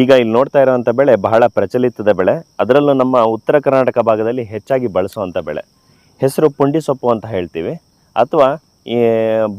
ಈಗ ಇಲ್ಲಿ ನೋಡ್ತಾ ಇರುವಂಥ ಬೆಳೆ ಬಹಳ ಪ್ರಚಲಿತದ ಬೆಳೆ. ಅದರಲ್ಲೂ ನಮ್ಮ ಉತ್ತರ ಕರ್ನಾಟಕ ಭಾಗದಲ್ಲಿ ಹೆಚ್ಚಾಗಿ ಬಳಸುವಂಥ ಬೆಳೆ. ಹೆಸರು ಪುಂಡಿ ಸೊಪ್ಪು ಅಂತ ಹೇಳ್ತೀವಿ. ಅಥವಾ ಈ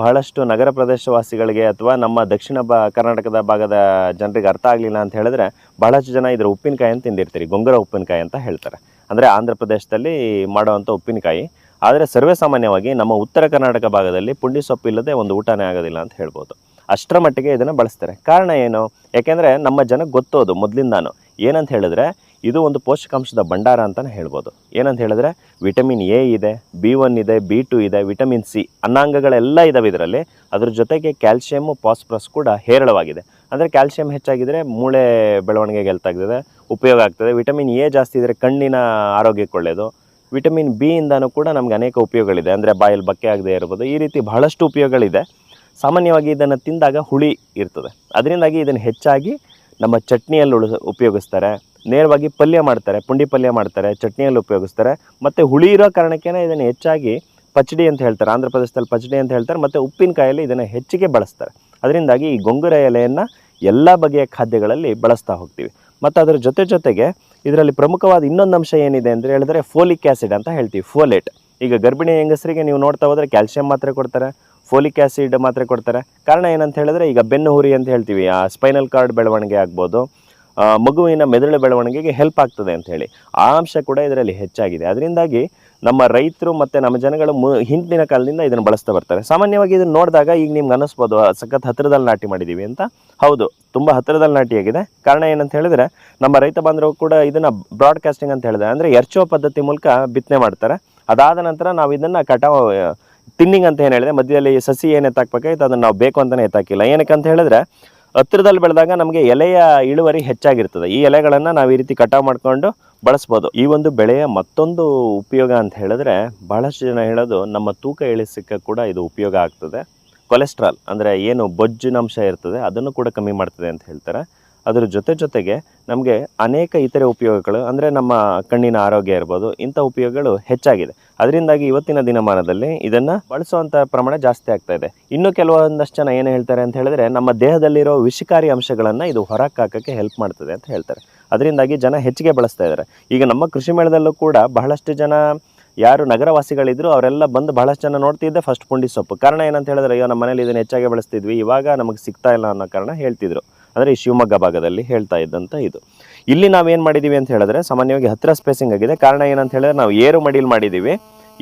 ಬಹಳಷ್ಟು ನಗರ ಪ್ರದೇಶವಾಸಿಗಳಿಗೆ ಅಥವಾ ನಮ್ಮ ದಕ್ಷಿಣ ಬ ಕರ್ನಾಟಕದ ಭಾಗದ ಜನರಿಗೆ ಅರ್ಥ ಆಗಲಿಲ್ಲ ಅಂತ ಹೇಳಿದ್ರೆ ಬಹಳಷ್ಟು ಜನ ಇದರ ಉಪ್ಪಿನಕಾಯಿ ಅಂತ ತಿಂದಿರ್ತೀರಿ. ಗೊಂಗರ ಉಪ್ಪಿನಕಾಯಿ ಅಂತ ಹೇಳ್ತಾರೆ. ಅಂದರೆ ಆಂಧ್ರ ಪ್ರದೇಶದಲ್ಲಿ ಮಾಡುವಂಥ ಉಪ್ಪಿನಕಾಯಿ. ಆದರೆ ಸರ್ವೇ ಸಾಮಾನ್ಯವಾಗಿ ನಮ್ಮ ಉತ್ತರ ಕರ್ನಾಟಕ ಭಾಗದಲ್ಲಿ ಪುಂಡಿ ಸೊಪ್ಪು ಇಲ್ಲದೆ ಒಂದು ಊಟನೇ ಆಗೋದಿಲ್ಲ ಅಂತ ಹೇಳ್ಬೋದು. ಅಷ್ಟರ ಮಟ್ಟಿಗೆ ಇದನ್ನು ಬಳಸ್ತಾರೆ. ಕಾರಣ ಏನು? ಯಾಕೆಂದರೆ ನಮ್ಮ ಜನಕ್ಕೆ ಗೊತ್ತೋದು ಮೊದಲಿಂದಾನು. ಏನಂತ ಹೇಳಿದ್ರೆ ಇದು ಒಂದು ಪೋಷಕಾಂಶದ ಭಂಡಾರ ಅಂತಲೇ ಹೇಳ್ಬೋದು. ಏನಂತ ಹೇಳಿದ್ರೆ ವಿಟಮಿನ್ ಎ ಇದೆ, ಬಿ ಒನ್ ಇದೆ, ಬಿ ಟು ಇದೆ, ವಿಟಮಿನ್ ಸಿ ಅನ್ನಾಂಗಗಳೆಲ್ಲ ಇದಾವೆ ಇದರಲ್ಲಿ. ಅದ್ರ ಜೊತೆಗೆ ಕ್ಯಾಲ್ಶಿಯಮ್ಮು ಫಾಸ್ಫರಸ್ ಕೂಡ ಹೇರಳವಾಗಿದೆ. ಅಂದರೆ ಕ್ಯಾಲ್ಶಿಯಂ ಹೆಚ್ಚಾಗಿದ್ದರೆ ಮೂಳೆ ಬೆಳವಣಿಗೆಗೆ ಹೆಲ್ತ್ ಆಗ್ತದೆ ಉಪಯೋಗ ಆಗ್ತದೆ. ವಿಟಮಿನ್ ಎ ಜಾಸ್ತಿ ಇದ್ದರೆ ಕಣ್ಣಿನ ಆರೋಗ್ಯಕ್ಕೆ ಒಳ್ಳೆಯದು ವಿಟಮಿನ್ ಬಿ ಇಂದನೂ ಕೂಡ ನಮ್ಗೆ ಅನೇಕ ಉಪಯೋಗಗಳಿದೆ. ಅಂದರೆ ಬಾಯಲ್ಲಿ ಬಕ್ಕೆ ಆಗದೆ ಇರ್ಬೋದು. ಈ ರೀತಿ ಬಹಳಷ್ಟು ಉಪಯೋಗಗಳಿದೆ. ಸಾಮಾನ್ಯವಾಗಿ ಇದನ್ನು ತಿಂದಾಗ ಹುಳಿ ಇರ್ತದೆ. ಅದರಿಂದಾಗಿ ಇದನ್ನು ಹೆಚ್ಚಾಗಿ ನಮ್ಮ ಚಟ್ನಿಯಲ್ಲಿ ಉಳಿಸ, ಉಪಯೋಗಿಸ್ತಾರೆ. ನೇರವಾಗಿ ಪಲ್ಯ ಮಾಡ್ತಾರೆ, ಪುಂಡಿ ಪಲ್ಯ ಮಾಡ್ತಾರೆ, ಚಟ್ನಿಯಲ್ಲಿ ಉಪಯೋಗಿಸ್ತಾರೆ. ಮತ್ತು ಹುಳಿ ಇರೋ ಕಾರಣಕ್ಕೇನೆ ಇದನ್ನು ಹೆಚ್ಚಾಗಿ ಪಚಡಿ ಅಂತ ಹೇಳ್ತಾರೆ. ಆಂಧ್ರ ಪ್ರದೇಶದಲ್ಲಿ ಪಚಡಿ ಅಂತ ಹೇಳ್ತಾರೆ. ಮತ್ತು ಉಪ್ಪಿನಕಾಯಲ್ಲಿ ಇದನ್ನು ಹೆಚ್ಚಿಗೆ ಬಳಸ್ತಾರೆ. ಅದರಿಂದಾಗಿ ಈ ಗೊಂಗುರ ಎಲೆಯನ್ನು ಎಲ್ಲ ಬಗೆಯ ಖಾದ್ಯಗಳಲ್ಲಿ ಬಳಸ್ತಾ ಹೋಗ್ತೀವಿ. ಮತ್ತು ಅದರ ಜೊತೆ ಜೊತೆಗೆ ಇದರಲ್ಲಿ ಪ್ರಮುಖವಾದ ಇನ್ನೊಂದು ಅಂಶ ಏನಿದೆ ಅಂದರೆ ಹೇಳಿದ್ರೆ ಫೋಲಿಕ್ ಆ್ಯಸಿಡ್ ಅಂತ ಹೇಳ್ತೀವಿ. ಫೋಲೇಟ್. ಈಗ ಗರ್ಭಿಣಿ ಹೆಂಗಸರಿಗೆ ನೀವು ನೋಡ್ತಾ ಹೋದರೆ ಕ್ಯಾಲ್ಸಿಯಂ ಮಾತ್ರೆ ಕೊಡ್ತಾರೆ. ಫೋಲಿಕ್ ಆ್ಯಸಿಡ್ ಮಾತ್ರೆ ಕೊಡ್ತಾರೆ. ಕಾರಣ ಏನಂತ ಹೇಳಿದ್ರೆ ಈಗ ಬೆನ್ನು ಹುರಿ ಅಂತ ಹೇಳ್ತೀವಿ, ಆ ಸ್ಪೈನಲ್ ಕಾರ್ಡ್ ಬೆಳವಣಿಗೆ ಆಗ್ಬೋದು ಮಗುವಿನ ಮೆದುಳು ಬೆಳವಣಿಗೆಗೆ ಹೆಲ್ಪ್ ಆಗ್ತದೆ ಅಂತ ಹೇಳಿ. ಆ ಅಂಶ ಕೂಡ ಇದರಲ್ಲಿ ಹೆಚ್ಚಾಗಿದೆ. ಅದರಿಂದಾಗಿ ನಮ್ಮ ರೈತರು ಮತ್ತು ನಮ್ಮ ಜನಗಳು ಮು, ಹಿಂದಿನ ಕಾಲದಿಂದ ಇದನ್ನು ಬಳಸ್ತಾ ಬರ್ತಾರೆ. ಸಾಮಾನ್ಯವಾಗಿ ಇದನ್ನು ನೋಡಿದಾಗ ಈಗ ನಿಮ್ಗೆ ಅನ್ನಿಸ್ಬೋದು ಸಖತ್ ಹತ್ತಿರದಲ್ಲಿ ನಾಟಿ ಮಾಡಿದ್ದೀವಿ ಅಂತ. ಹೌದು, ತುಂಬ ಹತ್ತಿರದಲ್ಲಿ ನಾಟಿಯಾಗಿದೆ ಕಾರಣ ಏನಂತ ಹೇಳಿದರೆ ನಮ್ಮ ರೈತ ಬಾಂಧವರು ಕೂಡ ಇದನ್ನು ಬ್ರಾಡ್ಕಾಸ್ಟಿಂಗ್ ಅಂತ ಹೇಳಿದೆ ಅಂದರೆ ಎರ್ಚೋ ಪದ್ಧತಿ ಮೂಲಕ ಬಿತ್ತನೆ ಮಾಡ್ತಾರೆ. ಅದಾದ ನಂತರ ನಾವು ಇದನ್ನು ಕಟಾವು ತಿನ್ನಿಂಗ್ ಅಂತ ಏನು ಹೇಳಿದ್ರೆ, ಮಧ್ಯದಲ್ಲಿ ಸಸಿ ಏನು ಎತ್ತಾಕ್ಬೇಕಾಗಿತ್ತು ಅದನ್ನು ನಾವು ಬೇಕು ಅಂತಲೇ ಎತ್ತಾಕಿಲ್ಲ. ಏನಕ್ಕೆ ಅಂತ ಹೇಳಿದ್ರೆ, ಹತ್ತಿರದಲ್ಲಿ ಬೆಳೆದಾಗ ನಮಗೆ ಎಲೆಯ ಇಳುವರಿ ಹೆಚ್ಚಾಗಿರ್ತದೆ. ಈ ಎಲೆಗಳನ್ನು ನಾವು ಈ ರೀತಿ ಕಟಾವು ಮಾಡಿಕೊಂಡು ಬಳಸ್ಬೋದು. ಈ ಒಂದು ಬೆಳೆಯ ಮತ್ತೊಂದು ಉಪಯೋಗ ಅಂತ ಹೇಳಿದ್ರೆ, ಬಹಳಷ್ಟು ಜನ ಹೇಳೋದು, ನಮ್ಮ ತೂಕ ಇಳಿಸಕ್ಕೆ ಕೂಡ ಇದು ಉಪಯೋಗ ಆಗ್ತದೆ. ಕೊಲೆಸ್ಟ್ರಾಲ್ ಅಂದರೆ ಏನು ಬೊಜ್ಜಿನಂಶ ಇರ್ತದೆ, ಅದನ್ನು ಕೂಡ ಕಮ್ಮಿ ಮಾಡ್ತದೆ ಅಂತ ಹೇಳ್ತಾರೆ. ಅದ್ರ ಜೊತೆ ಜೊತೆಗೆ ನಮಗೆ ಅನೇಕ ಇತರೆ ಉಪಯೋಗಗಳು, ಅಂದರೆ ನಮ್ಮ ಕಣ್ಣಿನ ಆರೋಗ್ಯ ಇರ್ಬೋದು, ಇಂಥ ಉಪಯೋಗಗಳು ಹೆಚ್ಚಾಗಿದೆ. ಅದರಿಂದಾಗಿ ಇವತ್ತಿನ ದಿನಮಾನದಲ್ಲಿ ಇದನ್ನು ಬಳಸುವಂಥ ಪ್ರಮಾಣ ಜಾಸ್ತಿ ಆಗ್ತಾ ಇದೆ. ಇನ್ನು ಕೆಲವೊಂದಷ್ಟು ಜನ ಏನು ಹೇಳ್ತಾರೆ ಅಂತ ಹೇಳಿದ್ರೆ, ನಮ್ಮ ದೇಹದಲ್ಲಿರೋ ವಿಷಕಾರಿ ಅಂಶಗಳನ್ನು ಇದು ಹೊರಕ್ಕೆ ಹೆಲ್ಪ್ ಮಾಡ್ತದೆ ಅಂತ ಹೇಳ್ತಾರೆ. ಅದರಿಂದಾಗಿ ಜನ ಹೆಚ್ಚಿಗೆ ಬಳಸ್ತಾ ಇದ್ದಾರೆ. ಈಗ ನಮ್ಮ ಕೃಷಿ ಮೇಳದಲ್ಲೂ ಕೂಡ ಬಹಳಷ್ಟು ಜನ, ಯಾರು ನಗರವಾಸಿಗಳಿದ್ರು ಅವರೆಲ್ಲ ಬಂದು ಬಹಳಷ್ಟು ಜನ ನೋಡ್ತಿದ್ದೆ ಫಸ್ಟ್ ಪುಂಡಿ ಸೊಪ್ಪು. ಕಾರಣ ಏನಂತ ಹೇಳಿದ್ರೆ, ಅಯ್ಯೋ ನಮ್ಮ ಮನೇಲಿ ಇದನ್ನು ಹೆಚ್ಚಾಗಿ ಬಳಸ್ತಿದ್ವಿ, ಇವಾಗ ನಮಗೆ ಸಿಗ್ತಾ ಇಲ್ಲ ಅನ್ನೋ ಕಾರಣ ಹೇಳ್ತಿದ್ರು. ಅಂದರೆ ಈ ಶಿವಮೊಗ್ಗ ಭಾಗದಲ್ಲಿ ಹೇಳ್ತಾ ಇದ್ದಂಥ ಇದು. ಇಲ್ಲಿ ನಾವೇನು ಮಾಡಿದ್ದೀವಿ ಅಂತ ಹೇಳಿದ್ರೆ ಸಾಮಾನ್ಯವಾಗಿ ಹತ್ತಿರ ಸ್ಪೇಸಿಂಗ್ ಆಗಿದೆ. ಕಾರಣ ಏನಂತ ಹೇಳಿದ್ರೆ ನಾವು ಏರು ಮಡಿಲ್ ಮಾಡಿದ್ದೀವಿ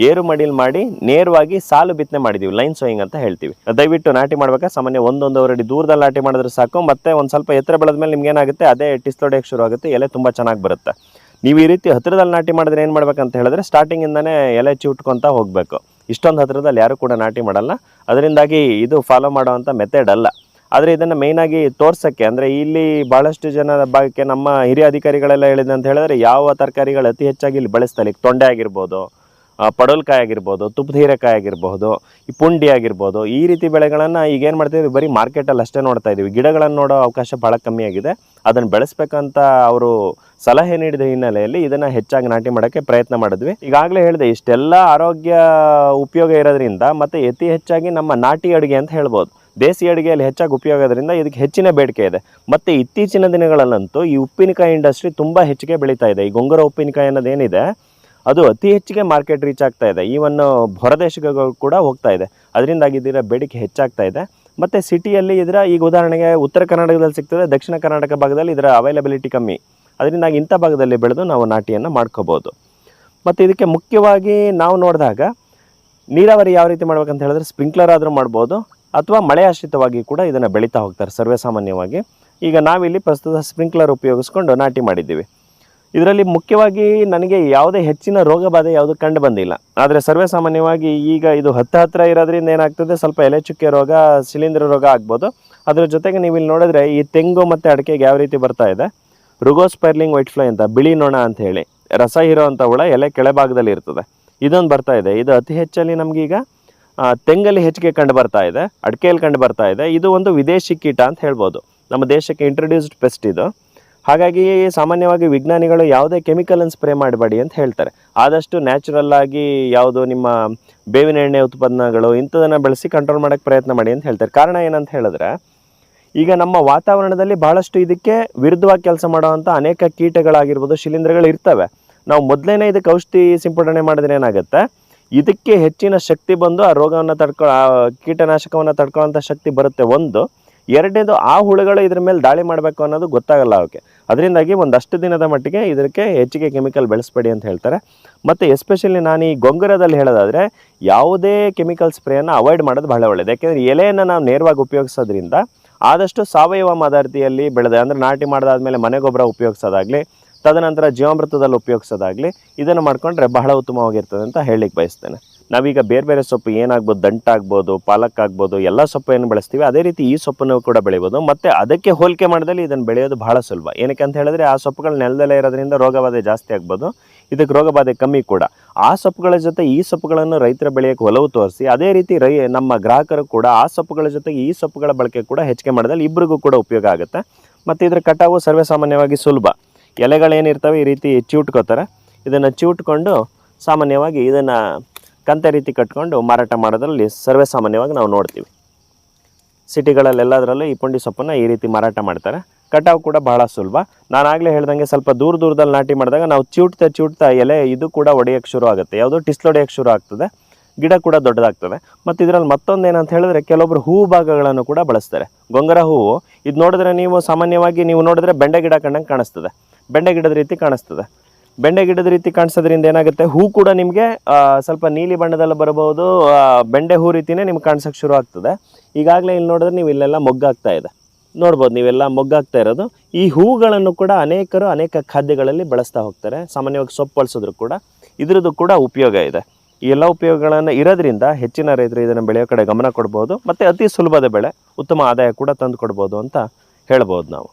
ಏರು ಮಡಿಲ್ ಮಾಡಿ ನೇರವಾಗಿ ಸಾಲು ಬಿತ್ತನೆ ಮಾಡಿದ್ದೀವಿ ಲೈನ್ ಸೋಯಿಂಗ್ ಅಂತ ಹೇಳ್ತೀವಿ. ದಯವಿಟ್ಟು ನಾಟಿ ಮಾಡ್ಬೇಕಾ? ಸಾಮಾನ್ಯ ಒಂದೊಂದೂವರೆ ಅಡಿ ದೂರದಲ್ಲಿ ನಾಟಿ ಮಾಡಿದ್ರೆ ಸಾಕು. ಮತ್ತೆ ಒಂದು ಸ್ವಲ್ಪ ಎತ್ತರ ಬೆಳೆದ ಮೇಲೆ ನಿಮ್ಗೆ ಏನಾಗುತ್ತೆ? ಅದೇ ಟಿಸ್ಲೊಡೆಯಕ್ಕೆ ಶುರು ಆಗುತ್ತೆ. ಎಲೆ ತುಂಬ ಚೆನ್ನಾಗಿ ಬರುತ್ತೆ. ನೀವು ಈ ರೀತಿ ಹತ್ತಿರದಲ್ಲಿ ನಾಟಿ ಮಾಡಿದ್ರೆ ಏನು ಮಾಡ್ಬೇಕಂತ ಹೇಳಿದ್ರೆ ಸ್ಟಾರ್ಟಿಂಗಿಂದನೇ ಎಲೆ ಚಿವುಟ್ಕೊತಾ ಹೋಗಬೇಕು. ಇಷ್ಟೊಂದು ಹತ್ತಿರದಲ್ಲಿ ಯಾರು ಕೂಡ ನಾಟಿ ಮಾಡಲ್ಲ. ಅದರಿಂದಾಗಿ ಇದು ಫಾಲೋ ಮಾಡುವಂಥ ಮೆಥಡ್ ಅಲ್ಲ. ಆದರೆ ಇದನ್ನು ಮೇಯ್ನಾಗಿ ತೋರ್ಸೋಕ್ಕೆ, ಅಂದರೆ ಇಲ್ಲಿ ಭಾಳಷ್ಟು ಜನರ ಭಾಗಕ್ಕೆ ನಮ್ಮ ಹಿರಿಯ ಅಧಿಕಾರಿಗಳೆಲ್ಲ ಹೇಳಿದೆ ಅಂತ ಹೇಳಿದ್ರೆ ಯಾವ ತರಕಾರಿಗಳು ಅತಿ ಹೆಚ್ಚಾಗಿ ಇಲ್ಲಿ ಬಳಸ್ತಾರೆ? ಈಗ ತೊಂಡೆ ಆಗಿರ್ಬೋದು ಪಡೋಲ್ಕಾಯಿ ಆಗಿರ್ಬೋದು ತುಪ್ಪದ ಹೀರೆಕಾಯಿ ಆಗಿರ್ಬೋದು, ಈ ಪುಂಡಿ ಆಗಿರ್ಬೋದು, ಈ ರೀತಿ ಬೆಳೆಗಳನ್ನು ಈಗ ಏನು ಮಾಡ್ತಿದ್ವಿ ಬರೀ ಮಾರ್ಕೆಟಲ್ಲಿ ಅಷ್ಟೇ ನೋಡ್ತಾ ಇದ್ದೀವಿ. ಗಿಡಗಳನ್ನು ನೋಡೋ ಅವಕಾಶ ಭಾಳ ಕಮ್ಮಿ ಆಗಿದೆ. ಅದನ್ನು ಬೆಳೆಸ್ಬೇಕಂತ ಅವರು ಸಲಹೆ ನೀಡಿದ ಹಿನ್ನೆಲೆಯಲ್ಲಿ ಇದನ್ನು ಹೆಚ್ಚಾಗಿ ನಾಟಿ ಮಾಡೋಕ್ಕೆ ಪ್ರಯತ್ನ ಮಾಡಿದ್ವಿ. ಈಗಾಗಲೇ ಹೇಳಿದೆ, ಇಷ್ಟೆಲ್ಲ ಆರೋಗ್ಯ ಉಪಯೋಗ ಇರೋದ್ರಿಂದ ಮತ್ತು ಅತಿ ಹೆಚ್ಚಾಗಿ ನಮ್ಮ ನಾಟಿ ಅಡುಗೆ ಅಂತ ಹೇಳ್ಬೋದು. ದೇಸಿ ಅಡುಗೆಯಲ್ಲಿ ಹೆಚ್ಚಾಗಿ ಉಪಯೋಗ ಇರೋದ್ರಿಂದ ಇದಕ್ಕೆ ಹೆಚ್ಚಿನ ಬೇಡಿಕೆ ಇದೆ. ಮತ್ತು ಇತ್ತೀಚಿನ ದಿನಗಳಲ್ಲಂತೂ ಈ ಉಪ್ಪಿನಕಾಯಿ ಇಂಡಸ್ಟ್ರಿ ತುಂಬ ಹೆಚ್ಚಿಗೆ ಬೆಳೀತಾ ಇದೆ. ಈ ಗೊಂಗರ ಉಪ್ಪಿನಕಾಯಿ ಅನ್ನೋದೇನಿದೆ, ಅದು ಅತಿ ಹೆಚ್ಚಿಗೆ ಮಾರ್ಕೆಟ್ ರೀಚ್ ಆಗ್ತಾ ಇದೆ. ಈವನ್ ಹೊರದೇಶಗಳು ಕೂಡ ಹೋಗ್ತಾ ಇದೆ. ಅದರಿಂದಾಗಿ ಇದರ ಬೇಡಿಕೆ ಹೆಚ್ಚಾಗ್ತಾ ಇದೆ. ಮತ್ತು ಸಿಟಿಯಲ್ಲಿ ಇದರ ಈಗ ಉದಾಹರಣೆಗೆ ಉತ್ತರ ಕರ್ನಾಟಕದಲ್ಲಿ ಸಿಗ್ತದೆ, ದಕ್ಷಿಣ ಕರ್ನಾಟಕ ಭಾಗದಲ್ಲಿ ಇದರ ಅವೈಲಬಿಲಿಟಿ ಕಮ್ಮಿ. ಅದರಿಂದಾಗಿ ಇಂಥ ಭಾಗದಲ್ಲಿ ಬೆಳೆದು ನಾವು ನಾಟಿಯನ್ನು ಮಾಡ್ಕೋಬೋದು. ಮತ್ತು ಇದಕ್ಕೆ ಮುಖ್ಯವಾಗಿ ನಾವು ನೋಡಿದಾಗ ನೀರಾವರಿ ಯಾವ ರೀತಿ ಮಾಡ್ಬೇಕಂತ ಹೇಳಿದ್ರೆ ಸ್ಪ್ರಿಂಕ್ಲರ್ ಆದರೂ ಮಾಡ್ಬೋದು. ಅಥವಾ ಮಳೆ ಆಶ್ರಿತವಾಗಿ ಕೂಡ ಇದನ್ನು ಬೆಳೀತಾ ಹೋಗ್ತಾರೆ, ಸರ್ವೇ ಸಾಮಾನ್ಯವಾಗಿ. ಈಗ ನಾವಿಲ್ಲಿ ಪ್ರಸ್ತುತ ಸ್ಪ್ರಿಂಕ್ಲರ್ ಉಪಯೋಗಿಸ್ಕೊಂಡು ನಾಟಿ ಮಾಡಿದ್ದೀವಿ. ಇದರಲ್ಲಿ ಮುಖ್ಯವಾಗಿ ನನಗೆ ಯಾವುದೇ ಹೆಚ್ಚಿನ ರೋಗ ಬಾಧೆ ಯಾವುದು ಕಂಡು ಬಂದಿಲ್ಲ. ಆದರೆ ಸರ್ವೇ ಸಾಮಾನ್ಯವಾಗಿ ಈಗ ಇದು ಹತ್ತ ಹತ್ತಿರ ಇರೋದ್ರಿಂದ ಏನಾಗ್ತದೆ, ಸ್ವಲ್ಪ ಎಲೆ ಚುಕ್ಕೆ ರೋಗ, ಶಿಲೀಂಧ್ರ ರೋಗ ಆಗ್ಬೋದು. ಅದರ ಜೊತೆಗೆ ನೀವು ಇಲ್ಲಿ ನೋಡಿದ್ರೆ ಈ ತೆಂಗು ಮತ್ತು ಅಡಿಕೆಗೆ ಯಾವ ರೀತಿ ಬರ್ತಾ ಇದೆ. ರುಗೋಸ್ಪೈರ್ಲಿಂಗ್ ವೈಟ್ ಫ್ಲೈ ಅಂತ, ಬಿಳಿ ನೊಣ ಅಂತ ಹೇಳಿ, ರಸ ಅಂತ ಹುಳ ಎಲೆ ಕೆಳಭಾಗದಲ್ಲಿ ಇರ್ತದೆ. ಇದೊಂದು ಬರ್ತಾ ಇದೆ. ಇದು ಅತಿ ಹೆಚ್ಚಲ್ಲಿ ನಮಗೀಗ ತೆಂಗಲ್ಲಿ ಹೆಚ್ಚಿಗೆ ಕಂಡು ಬರ್ತಾ ಇದೆ, ಅಡಿಕೆಯಲ್ಲಿ ಕಂಡು ಬರ್ತಾ ಇದೆ. ಇದು ಒಂದು ವಿದೇಶಿ ಕೀಟ ಅಂತ ಹೇಳ್ಬೋದು. ನಮ್ಮ ದೇಶಕ್ಕೆ ಇಂಟ್ರೊಡ್ಯೂಸ್ಡ್ ಪೆಸ್ಟ್ ಇದು. ಹಾಗಾಗಿ ಸಾಮಾನ್ಯವಾಗಿ ವಿಜ್ಞಾನಿಗಳು ಯಾವುದೇ ಕೆಮಿಕಲನ್ನು ಸ್ಪ್ರೇ ಮಾಡಬೇಡಿ ಅಂತ ಹೇಳ್ತಾರೆ. ಆದಷ್ಟು ನ್ಯಾಚುರಲ್ ಆಗಿ ಯಾವುದು ನಿಮ್ಮ ಬೇವಿನ ಎಣ್ಣೆ ಉತ್ಪನ್ನಗಳು ಇಂಥದನ್ನು ಬಳಸಿ ಕಂಟ್ರೋಲ್ ಮಾಡೋಕ್ಕೆ ಪ್ರಯತ್ನ ಮಾಡಿ ಅಂತ ಹೇಳ್ತಾರೆ. ಕಾರಣ ಏನಂತ ಹೇಳಿದ್ರೆ, ಈಗ ನಮ್ಮ ವಾತಾವರಣದಲ್ಲಿ ಬಹಳಷ್ಟು ಇದಕ್ಕೆ ವಿರುದ್ಧವಾಗಿ ಕೆಲಸ ಮಾಡುವಂಥ ಅನೇಕ ಕೀಟಗಳಾಗಿರ್ಬೋದು, ಶಿಲೀಂಧ್ರಗಳು ಇರ್ತವೆ. ನಾವು ಮೊದಲೇನೆ ಇದಕ್ಕೆ ಔಷಧಿ ಸಿಂಪಡಣೆ ಮಾಡಿದ್ರೆ ಏನಾಗುತ್ತೆ? ಇದಕ್ಕೆ ಹೆಚ್ಚಿನ ಶಕ್ತಿ ಬಂದು ಆ ರೋಗವನ್ನು ತಡ್ಕೊ, ಆ ಕೀಟನಾಶಕವನ್ನು ತಡ್ಕೊಳ್ಳೋಂಥ ಶಕ್ತಿ ಬರುತ್ತೆ ಒಂದು. ಎರಡನೇದು ಆ ಹುಳುಗಳು ಇದ್ರ ಮೇಲೆ ದಾಳಿ ಮಾಡಬೇಕು ಅನ್ನೋದು ಗೊತ್ತಾಗಲ್ಲ ಅವಕ್ಕೆ ಅದರಿಂದಾಗಿ ಒಂದಷ್ಟು ದಿನದ ಮಟ್ಟಿಗೆ ಇದಕ್ಕೆ ಹೆಚ್ಚಿಗೆ ಕೆಮಿಕಲ್ ಬೆಳೆಸ್ಬೇಡಿ ಅಂತ ಹೇಳ್ತಾರೆ. ಮತ್ತು ಎಸ್ಪೆಷಲಿ ನಾನು ಈ ಗೊಂಗುರದಲ್ಲಿ ಹೇಳೋದಾದರೆ ಯಾವುದೇ ಕೆಮಿಕಲ್ ಸ್ಪ್ರೇಯನ್ನು ಅವಾಯ್ಡ್ ಮಾಡೋದು ಬಹಳ ಒಳ್ಳೆಯದು ಯಾಕೆಂದರೆ ಎಲೆಯನ್ನು ನಾವು ನೇರವಾಗಿ ಉಪಯೋಗಿಸೋದ್ರಿಂದ ಆದಷ್ಟು ಸಾವಯವ ಮಾದರಿಯಲ್ಲಿ ಬೆಳೆದ, ಅಂದರೆ ನಾಟಿ ಮಾಡಿದಾದ್ಮೇಲೆ ಮನೆ ಗೊಬ್ಬರ ಉಪಯೋಗಿಸೋದಾಗಲಿ ತದನಂತರ ಜೀವಾಮೃತದಲ್ಲಿ ಉಪಯೋಗಿಸೋದಾಗಲಿ ಇದನ್ನು ಮಾಡಿಕೊಂಡ್ರೆ ಬಹಳ ಉತ್ತಮವಾಗಿರ್ತದೆ ಅಂತ ಹೇಳಲಿಕ್ಕೆ ಬಯಸ್ತೇನೆ. ನಾವೀಗ ಬೇರೆ ಬೇರೆ ಸೊಪ್ಪು ಏನಾಗ್ಬೋದು, ದಂಟಾಗ್ಬೋದು ಪಾಲಕ್ ಆಗ್ಬೋದು ಎಲ್ಲ ಸೊಪ್ಪು ಏನು ಬೆಳೆಸ್ತೀವಿ. ಅದೇ ರೀತಿ ಈ ಸೊಪ್ಪನ್ನು ಕೂಡ ಬೆಳಿಬೋದು ಮತ್ತು ಅದಕ್ಕೆ ಹೋಲಿಕೆ ಮಾಡಿದಲ್ಲಿ ಇದನ್ನು ಬೆಳೆಯೋದು ಬಹಳ ಸುಲಭ. ಏನಕ್ಕೆ ಅಂತ ಹೇಳಿದ್ರೆ ಆ ಸೊಪ್ಪುಗಳು ನೆಲದಲ್ಲೇ ಇರೋದ್ರಿಂದ ರೋಗಬಾಧೆ ಜಾಸ್ತಿ ಆಗ್ಬೋದು. ಇದಕ್ಕೆ ರೋಗಬಾಧೆ ಕಮ್ಮಿ ಕೂಡ. ಆ ಸೊಪ್ಪುಗಳ ಜೊತೆ ಈ ಸೊಪ್ಪುಗಳನ್ನು ರೈತರ ಬೆಳೆಯೋಕ್ಕೆ ಒಲವು ತೋರಿಸಿ, ಅದೇ ರೀತಿ ರೈ ನಮ್ಮ ಗ್ರಾಹಕರು ಕೂಡ ಆ ಸೊಪ್ಪುಗಳ ಜೊತೆಗೆ ಈ ಸೊಪ್ಪುಗಳ ಬಳಕೆ ಕೂಡ ಹೆಚ್ಚಿಗೆ ಮಾಡಿದಲ್ಲಿ ಇಬ್ಬರಿಗೂ ಕೂಡ ಉಪಯೋಗ ಆಗುತ್ತೆ. ಮತ್ತು ಇದರ ಕಟಾವು ಸರ್ವೇಸಾಮಾನ್ಯವಾಗಿ ಸುಲಭ. ಎಲೆಗಳೇನಿರ್ತವೆ ಈ ರೀತಿ ಚಿವುಟ್ಕೋತಾರೆ ಇದನ್ನು ಚಿವುಟ್ಕೊಂಡು ಸಾಮಾನ್ಯವಾಗಿ ಇದನ್ನು ಕಂತೆ ರೀತಿ ಕಟ್ಕೊಂಡು ಮಾರಾಟ ಮಾಡೋದ್ರಲ್ಲಿ ಸರ್ವೇ ಸಾಮಾನ್ಯವಾಗಿ ನಾವು ನೋಡ್ತೀವಿ. ಸಿಟಿಗಳಲ್ಲೆಲ್ಲದರಲ್ಲೂ ಈ ಪುಂಡಿ ಸೊಪ್ಪನ್ನು ಈ ರೀತಿ ಮಾರಾಟ ಮಾಡ್ತಾರೆ. ಕಟಾವು ಕೂಡ ಬಹಳ ಸುಲಭ. ನಾನು ಆಗಲೇ ಹೇಳ್ದಂಗೆ ಸ್ವಲ್ಪ ದೂರ ದೂರದಲ್ಲಿ ನಾಟಿ ಮಾಡಿದಾಗ ನಾವು ಚಿವುಟ್ತಾ ಚಿವುಟ್ತಾ ಎಲೆ ಇದು ಕೂಡ ಒಡೆಯೋಕ್ಕೆ ಶುರು ಆಗುತ್ತೆ. ಯಾವುದೋ ಟಿಸ್ಲು ಹೊಡೆಯೋಕ್ಕೆ ಶುರು ಆಗ್ತದೆ. ಗಿಡ ಕೂಡ ದೊಡ್ಡದಾಗ್ತದೆ. ಮತ್ತು ಇದರಲ್ಲಿ ಮತ್ತೊಂದು ಏನಂತ ಹೇಳಿದ್ರೆ ಕೆಲವೊಬ್ಬರು ಹೂವು ಭಾಗಗಳನ್ನು ಕೂಡ ಬಳಸ್ತಾರೆ. ಗೊಂಗರ ಹೂವು. ಇದು ನೋಡಿದ್ರೆ ನೀವು ಸಾಮಾನ್ಯವಾಗಿ ನೀವು ನೋಡಿದ್ರೆ ಬೆಂಡೆ ಗಿಡ ಕಂಡಂಗೆ ಕಾಣಿಸ್ತದೆ. ಬೆಂಡೆ ಗಿಡದ ರೀತಿ ಕಾಣಿಸ್ತದೆ. ಬೆಂಡೆ ಗಿಡದ ರೀತಿ ಕಾಣಿಸೋದ್ರಿಂದ ಏನಾಗುತ್ತೆ? ಹೂ ಕೂಡ ನಿಮಗೆ ಸ್ವಲ್ಪ ನೀಲಿ ಬಣ್ಣದಲ್ಲಿ ಬರಬಹುದು ಬೆಂಡೆ ಹೂ ರೀತಿನೇ ನಿಮ್ಗೆ ಕಾಣಿಸೋಕೆ ಶುರು ಆಗ್ತದೆ. ಈಗಾಗಲೇ ಇಲ್ಲಿ ನೋಡಿದ್ರೆ ನೀವು ಇಲ್ಲೆಲ್ಲ ಮೊಗ್ಗಾಗ್ತಾ ಇದೆ. ನೋಡ್ಬೋದು ನೀವೆಲ್ಲ ಮೊಗ್ಗಾಗ್ತಾ ಇರೋದು. ಈ ಹೂಗಳನ್ನು ಕೂಡ ಅನೇಕರು ಅನೇಕ ಖಾದ್ಯಗಳಲ್ಲಿ ಬಳಸ್ತಾ ಹೋಗ್ತಾರೆ. ಸಾಮಾನ್ಯವಾಗಿ ಸೊಪ್ಪು ಬಳಸಿದ್ರು ಕೂಡ ಇದರದ್ದು ಕೂಡ ಉಪಯೋಗ ಇದೆ. ಈ ಎಲ್ಲ ಉಪಯೋಗಗಳನ್ನು ಇರೋದ್ರಿಂದ ಹೆಚ್ಚಿನ ರೈತರು ಇದನ್ನು ಬೆಳೆಯೋ ಕಡೆ ಗಮನ ಕೊಡ್ಬೋದು. ಮತ್ತು ಅತಿ ಸುಲಭದ ಬೆಳೆ, ಉತ್ತಮ ಆದಾಯ ಕೂಡ ತಂದು ಕೊಡ್ಬೋದು ಅಂತ ಹೇಳ್ಬೋದು ನಾವು.